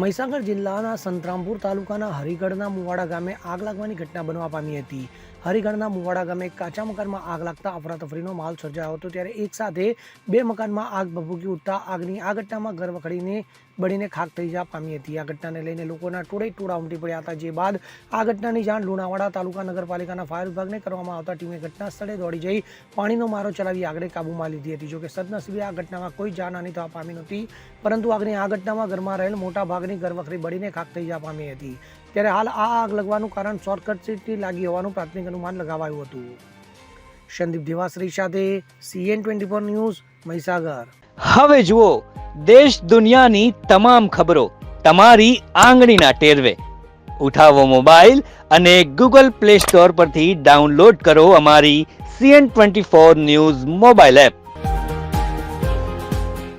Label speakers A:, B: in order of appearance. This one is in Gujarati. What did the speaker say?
A: મહીસાગર જિલ્લાના સંતરામપુર તાલુકાના હરિગઢના મુવાડા ગામે આગ લાગવાની ઘટના બનવા પામી હતી. હરિગઢના મુવાડા ગામે કાચા મકાનમાં આગ લાગતા અફરાતફરીનો માલ સર્જાયો હતો ત્યારે એક સાથે બે મકાનમાં આગ ભભૂકી ઉઠતા આગની આ ઘટનામાં ઘર વખડીને બળીને ખાક થઈ જવા પામી હતી. આ ઘટનાને લઈને લોકોના ટોળે ટોળા ઉમટી પડ્યા હતા. જે બાદ આ ઘટનાની જાણ લુણાવાડા તાલુકા નગરપાલિકાના ફાયર વિભાગને કરવામાં આવતા ટીમે ઘટના સ્થળે દોડી જઈ પાણીનો મારો ચલાવી આગને કાબૂમાં લીધી હતી. જોકે સદનસીબે આ ઘટનામાં કોઈ જાનહાની થવા પામી નહોતી, પરંતુ આગની આ ઘટનામાં ઘરમાં રહેલ મોટા ભાગની ઘરવખરી બળીને ખાક થઈ જવા પામી હતી. ત્યારે હાલ આ આગ લગવાનું કારણ શોર્ટકટ સર્કિટથી લાગી હોવાનું પ્રાથમિક અનુમાન લગાવાયું હતું. સંદીપ દેવાશ્રી સાથે CN twenty four news, Mahisagar.
B: હવે જુઓ, દેશ દુનિયાની તમામ ખબરો તમારી આંગળીના ટેરવે. ઉઠાવો મોબાઈલ અને ગૂગલ પ્લે સ્ટોર પરથી ડાઉનલોડ કરો અમારી CN twenty four news mobile app.